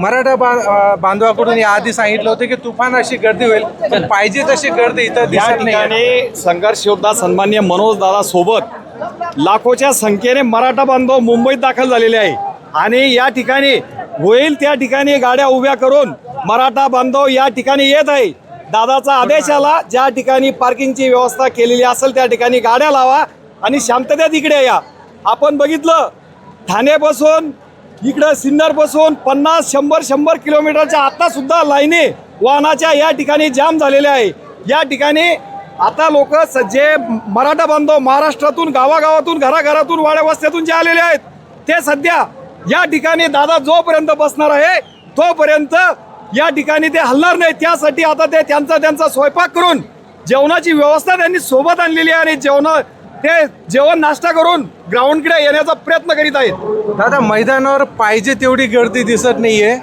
मराठा बांधवाकडून याआधी सांगितलं होतं की तुफान अशी गर्दी होईल पण पाहिजे तशी गर्दी इथं दिसत नाही ठिकाणी संघर्ष योद्धा सन्मान्य मनोज दादा सोबत लाखोच्या संख्येने मराठा बांधव मुंबईत दाखल झालेले आहे. आणि या ठिकाणी होईल त्या ठिकाणी गाड्या उभ्या करून मराठा बांधव या ठिकाणी येत आहे. दादाचा आदेश आला ज्या ठिकाणी पार्किंगची व्यवस्था केलेली असेल त्या ठिकाणी गाड्या लावा आणि शांततेत इकडे या. आपण बघितलं ठाण्यापासून इकडं सिन्नरपासून पन्नास शंभर शंभर किलोमीटरच्या आता सुद्धा लाईनी वाहनाच्या या ठिकाणी जाम झालेल्या आहे. या ठिकाणी आता लोक जे मराठा बांधव महाराष्ट्रातून गावागावातून घराघरातून वाड्यावस्त्यातून जे आलेले आहेत ते सध्या या ठिकाणी दादा जोपर्यंत बसणार आहे तोपर्यंत या ठिकाणी ते हलणार नाही. त्यासाठी आता ते त्यांचा त्यांचा स्वयंपाक करून जेवणाची व्यवस्था त्यांनी सोबत आणलेली आहे आणि जेवणा ते जेवण नाश्ता करून ग्राउंडकडे येण्याचा प्रयत्न करीत आहेत. दादा मैदानावर पाहिजे तेवढी गर्दी दिसत नाहीये.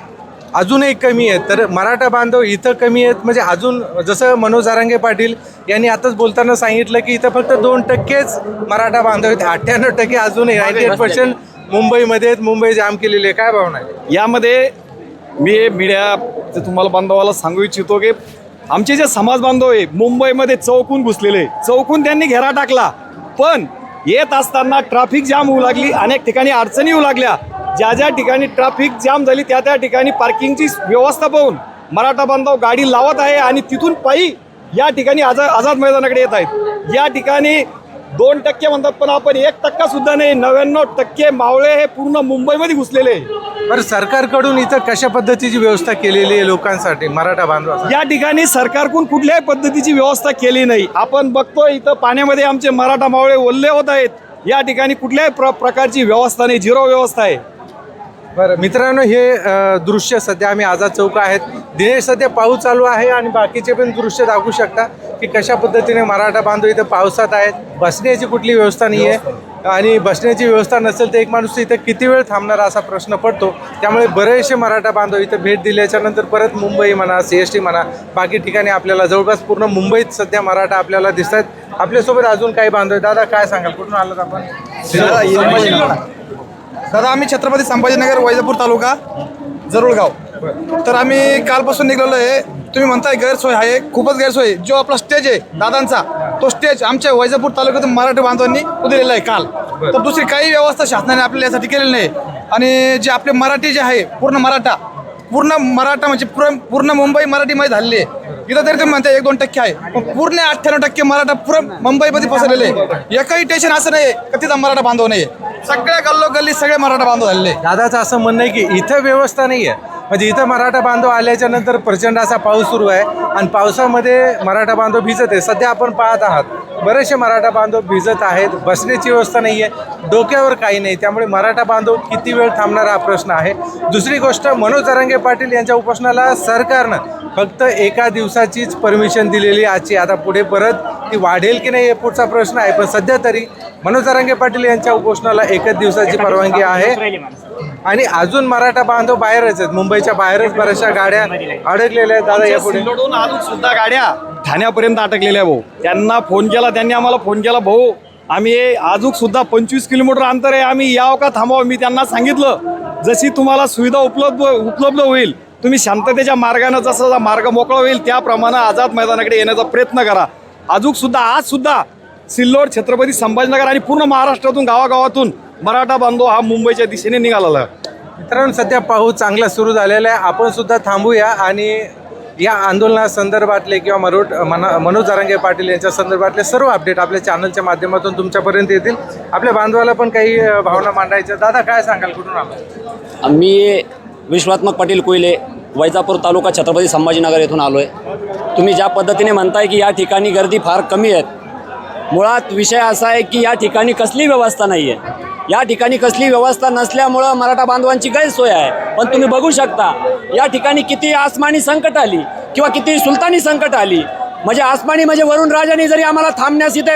अजूनही कमी आहे तर मराठा बांधव इथं कमी आहेत. म्हणजे अजून जसं मनोज आरांगे पाटील यांनी आताच बोलताना सांगितलं की इथं फक्त दोन टक्केच मराठा बांधव आहेत. अठ्ठ्याण्णव टक्के अजूनही नाईन्टी एट पर्सेंट मुंबईमध्ये आहेत. मुंबई जाम केलेली आहे. काय भावना आहे? यामध्ये मी मीडिया तुम्हाला बांधवाला सांगू इच्छितो की आमचे जे समाज बांधव आहे मुंबईमध्ये चौकून घुसलेले. चौकून त्यांनी घेरा टाकला. पण येत असताना ट्रॅफिक जाम होऊ लागली अनेक ठिकाणी अडचणी येऊ लागल्या. ज्या ज्या ठिकाणी ट्रॅफिक जाम झाली त्या त्या ठिकाणी पार्किंगची व्यवस्था पाहून मराठा बांधव गाडी लावत आहे आणि तिथून पायी या ठिकाणी आझाद आझाद मैदानाकडे येत आहेत. या ठिकाणी दोन टक्के म्हणतात पण आपण एक टक्का सुद्धा नाही. नव्याण्णव टक्के मावळे हे पूर्ण मुंबईमध्ये घुसलेले आहे. बरं सरकारकडून इथं कशा पद्धतीची व्यवस्था केलेली आहे लोकांसाठी? मराठा बांधवासाठी या ठिकाणी सरकारकडून कुठल्याही पद्धतीची व्यवस्था केली नाही. आपण बघतो इथं पाण्यामध्ये आमचे मराठा मावळे ओल्ले होत आहेत. या ठिकाणी कुठल्याही प्र प्रकारची व्यवस्था नाही झिरो व्यवस्था आहे. बरं मित्रांनो हे दृश्य सध्या आम्ही आझाद चौक आहेत. दिनेश सध्या पाऊस चालू आहे आणि बाकीचे पण दृश्य दाखवू शकता की कशा पद्धतीने मराठा बांधव इथं पावसात आहेत. बसण्याची कुठली व्यवस्था नाही आहे. आणि बसण्याची व्यवस्था नसेल तर एक माणूस इथं किती वेळ थांबणार असा प्रश्न पडतो. त्यामुळे बरेचसे मराठा बांधव इथं भेट दिल्याच्या नंतर परत मुंबई म्हणा सी एस टी म्हणा बाकी ठिकाणी आपल्याला जवळपास पूर्ण मुंबईत सध्या मराठा आपल्याला दिसत आहेत आपल्यासोबत अजून काही बांधव दादा काय सांगाल? कुठून आलात आपण? दादा आम्ही छत्रपती संभाजीनगर वैजापूर तालुका जरुळगाव. तर आम्ही कालपासून निघलेलो आहे. तुम्ही म्हणताय गैरसोय आहे. खूपच गैरसोय. जो आपला स्टेज आहे दादांचा तो स्टेज आमच्या वैजापूर तालुक्यातून मराठी बांधवांनी उदिलेला आहे काल. तर दुसरी काही व्यवस्था शासनाने आपल्याला यासाठी केलेली नाही. आणि जे आपले मराठी जे आहे पूर्ण मराठा पूर्ण मराठा म्हणजे पूर्ण पूर्ण मुंबई मराठीमध्ये झालेली आहे. इथं तरी तुम्ही म्हणता एक दोन टक्के आहे. पण पूर्ण अठ्ठ्याण्णव टक्के मराठा पूर्ण मुंबईमध्ये पसरलेले आहे. एकही स्टेशन असं नाही का तिथं मराठा बांधव नाही सगळ्या गल्लोगल्ली सगळे मराठा बांधव झालेले. दादाचं असं म्हणणं आहे की इथं व्यवस्था नाही आहे. म्हणजे इथं मराठा बांधव आल्याच्यानंतर प्रचंड असा पाऊस सुरू आहे आणि पावसामध्ये मराठा बांधव भिजत आहे. सध्या आपण पाहत आहात बरेचसे मराठा बांधव भिजत आहेत बसण्याची व्यवस्था नाही आहे डोक्यावर काही नाही. त्यामुळे मराठा बांधव किती वेळ थांबणार हा प्रश्न आहे. दुसरी गोष्ट मनोज तरंगे पाटील यांच्या उपोषणाला सरकारनं फक्त एका दिवसाचीच परमिशन दिलेली आजची आता पुढे परत ती वाढेल की नाही हे पुढचा प्रश्न आहे. पण सध्या तरी मनोज तरंगे पाटील यांच्या उपोषणाला एकच दिवसाची परवानगी आहे. आणि अजून मराठा बांधव बाहेरच आहेत. मुंबईच्या बाहेरच बऱ्याचशा गाड्या अडकलेल्या आहेत. दादा यापुढे अजून सुद्धा गाड्या ठाण्यापर्यंत अटकलेल्या आहे भाऊ. त्यांना फोन केला त्यांनी आम्हाला फोन केला भाऊ आम्ही अजून सुद्धा पंचवीस किलोमीटर अंतर आहे. आम्ही याव का थांबावं? मी त्यांना सांगितलं जशी तुम्हाला सुविधा उपलब्ध उपलब्ध होईल तुम्ही शांततेच्या मार्गाने जसा मार्ग मोकळा होईल त्याप्रमाणे आझाद मैदानाकडे येण्याचा प्रयत्न करा. अजून सुद्धा आज सुद्धा सिल्लोड छत्रपती संभाजीनगर आणि पूर्ण महाराष्ट्रातून गावागावातून मराठा बांधव हा मुंबईच्या दिशेने निघालेला आहे. मित्रांनो सध्या पाऊस चांगला सुरू झालेला आहे. आपण सुद्धा थांबूया आणि या आंदोलनासंदर्भातले किंवा मरोट मना मनोज जारंगे पाटील यांच्या संदर्भातले सर्व अपडेट आपल्या चॅनलच्या माध्यमातून तुमच्यापर्यंत येतील. आपल्या बांधवाला पण काही भावना मांडायच्या दादा काय सांगाल? कुठून मी विश्वात्मक पाटील कोयले वैजापूर तालुका छत्रपती संभाजीनगर येथून आलो आहे तुम्ही ज्या पद्धतीने म्हणताय की या ठिकाणी गर्दी फार कमी आहेत मुळात विषय असा आहे की या ठिकाणी कसली व्यवस्था नाही आहे या ठिकाणी कसली व्यवस्था नसल्यामुळं मराठा बांधवांची गैरसोय आहे. पण तुम्ही बघू शकता या ठिकाणी किती आसमानी संकट आली किंवा किती सुलतानी संकट आली. म्हणजे आसमानी म्हणजे वरुण राजाने जरी आम्हाला थांबण्यास इथे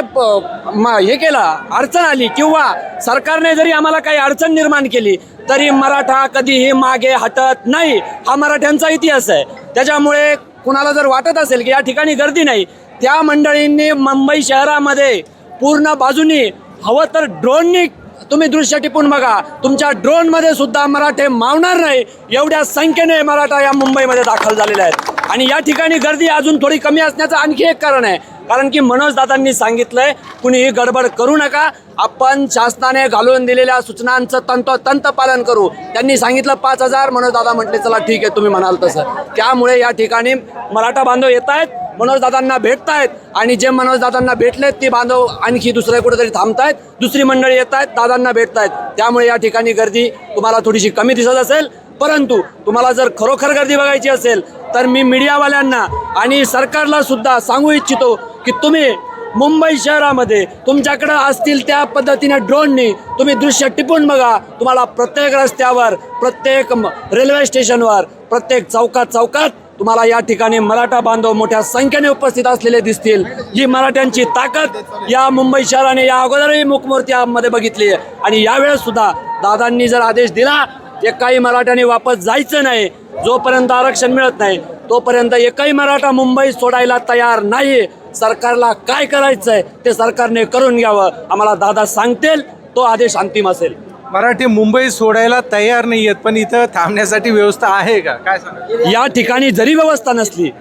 हे केला अडचण आली किंवा सरकारने जरी आम्हाला काही अडचण निर्माण केली तरी मराठा कधीही मागे हटत नाही. हा मराठ्यांचा इतिहास आहे. त्याच्यामुळे कुणाला जर वाटत असेल की या ठिकाणी गर्दी नाही त्या मंडळींनी मुंबई शहरामध्ये पूर्ण बाजूनी हवं तर ड्रोननी तुम्ही दृश्य टिपून बघा. तुमच्या ड्रोनमध्ये सुद्धा मराठे मावणार नाही. एवढ्या संख्येने मराठा या मुंबईमध्ये दाखल झालेले आहेत. आणि या ठिकाणी गर्दी अजून थोडी कमी असण्याचं आणखी एक कारण आहे. कारण की मनोज दादांनी सांगितलंय कुणीही गडबड करू नका. आपण शासनाने घालून दिलेल्या सूचनांचं तंतोतंत पालन करू. त्यांनी सांगितलं पाच हजार. मनोजदादा म्हटले चला ठीक आहे तुम्ही म्हणाल तसं. त्यामुळे या ठिकाणी मराठा बांधव येत आहेत मनोजदादांना भेटतायत आणि जे मनोजदादांना भेटलेत ते बांधव आणखी दुसऱ्या कुठेतरी थांबतायत. दुसरी मंडळी येत आहेत दादांना भेटतायत. त्यामुळे या ठिकाणी गर्दी तुम्हाला थोडीशी कमी दिसत असेल. परंतु तुम्हाला जर खरोखर गर्दी बघायची असेल तर मी मीडियावाल्यांना आणि सरकारला सुद्धा सांगू इच्छितो की तुम्ही मुंबई शहरामध्ये तुमच्याकडं असतील त्या पद्धतीने ड्रोननी तुम्ही दृश्य टिपून बघा. तुम्हाला प्रत्येक रस्त्यावर प्रत्येक रेल्वे स्टेशनवर प्रत्येक चौकात चौकात तुम्हाला या ठिकाणी मराठा बांधव मोठ्या संख्येने उपस्थित असलेले दिसतील. ही मराठ्यांची ताकद या मुंबई शहराने या अगोदरही मुखमूर्तीमध्ये बघितली आहे. आणि यावेळेस सुद्धा दादांनी जर आदेश दिला एकाही मराठ्याने वापस जायचं नाही. जोपर्यंत आरक्षण मिळत नाही तोपर्यंत एकही मराठा मुंबई सोडायला तयार नाही. सरकारला काय करायचं आहे ते सरकारने करून घ्यावं. आम्हाला दादा सांगतील तो आदेश अंतिम असेल. मराठी मुंबई सोडायला तयार नाही आहेत पण इथं थांबण्यासाठी व्यवस्था आहे का? काय सांगा या ठिकाणी जरी व्यवस्था नसली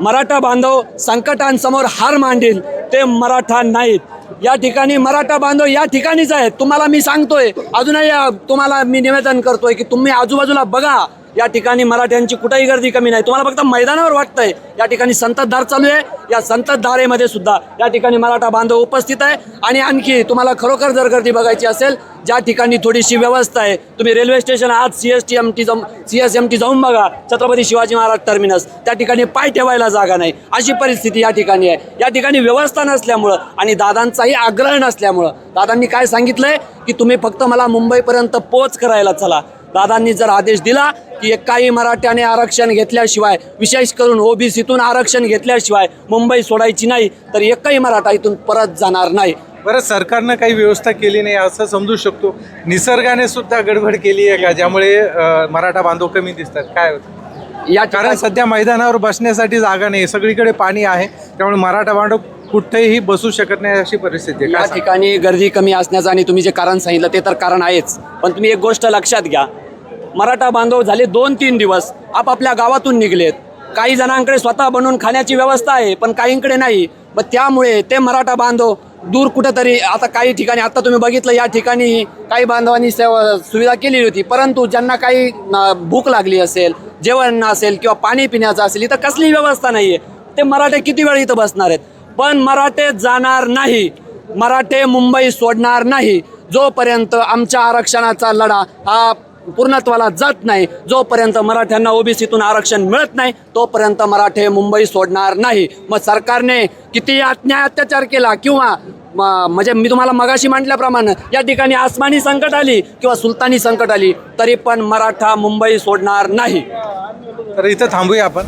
मराठा बांधव संकटांसमोर हार मांडील ते मराठा नाहीत. या ठिकाणी मराठा बांधव या ठिकाणीच आहेत. तुम्हाला मी सांगतोय अजूनही तुम्हाला मी निवेदन करतोय की तुम्ही आजूबाजूला बघा. या ठिकाणी मराठ्यांची कुठेही गर्दी कमी नाही. तुम्हाला फक्त मैदानावर वाटतंय. या ठिकाणी संततधार चालू आहे. या संततधारेमध्ये सुद्धा या ठिकाणी मराठा बांधव उपस्थित आहे. आणि आणखी तुम्हाला खरोखर जर गर्दी बघायची असेल ज्या ठिकाणी थोडीशी व्यवस्था आहे तुम्ही रेल्वे स्टेशन आज C S T M T जाऊन सी एस एम टी जाऊन बघा. छत्रपती शिवाजी महाराज टर्मिनस त्या ठिकाणी पाय ठेवायला जागा नाही. अशी परिस्थिती या ठिकाणी आहे. या ठिकाणी व्यवस्था नसल्यामुळं आणि दादांचाही आग्रह नसल्यामुळं दादांनी काय सांगितलंय? की तुम्ही फक्त मला मुंबईपर्यंत पोच करायला चला. दादांनी जर आदेश दिला की एकाही मराठ्याने आरक्षण घेतल्याशिवाय विशेष करून ओबीसीतून आरक्षण घेतल्याशिवाय मुंबई सोडायची नाही तर एकही मराठा इथून परत जाणार नाही. बरं सरकारनं काही व्यवस्था केली नाही असं समजू शकतो. निसर्गाने सुद्धा गडबड केली आहे का? ज्यामुळे मराठा बांधव कमी दिसतात. काय होतं? या कारण सध्या मैदानावर बसण्यासाठी जागा नाही. सगळीकडे पाणी आहे. त्यामुळे मराठा बांधव कुठेही बसू शकत नाही अशी परिस्थिती आहे. या? ठिकाणी गर्दी कमी असण्याचं आणि तुम्ही जे कारण सांगितलं ते तर कारण आहेच. पण तुम्ही एक गोष्ट लक्षात घ्या. मराठा बांधव झाले दोन तीन दिवस आपापल्या गावातून निघलेत. काही जणांकडे स्वतः बनवून खाण्याची व्यवस्था आहे पण काहींकडे नाही. मग त्यामुळे ते मराठा बांधव दूर कुठंतरी आता काही ठिकाणी आता तुम्ही बघितलं या ठिकाणी काही बांधवांनी सेवा सुविधा केलेली होती. परंतु ज्यांना काही भूक लागली असेल जेवण असेल किंवा पाणी पिण्याचं असेल इथं कसली व्यवस्था नाही आहे ते मराठे किती वेळ इथं बसणार आहेत? पण मराठे जाणार नाही. मराठे मुंबई सोडणार नाही. जोपर्यंत आमच्या आरक्षणाचा लढा हा पूर्णत्वाला जात नाही जोपर्यंत मराठ्यांना ओबीसीतून आरक्षण मिळत नाही तोपर्यंत मराठे मुंबई सोडणार नाही. मग सरकारने किती अन्याय अत्याचार केला किंवा म- म्हणजे मी तुम्हाला मगाशी म्हटल्याप्रमाणे या ठिकाणी आसमानी संकट आली किंवा सुलतानी संकट आली तरी पण मराठा मुंबई सोडणार नाही. तर इथं थांबूया आपण.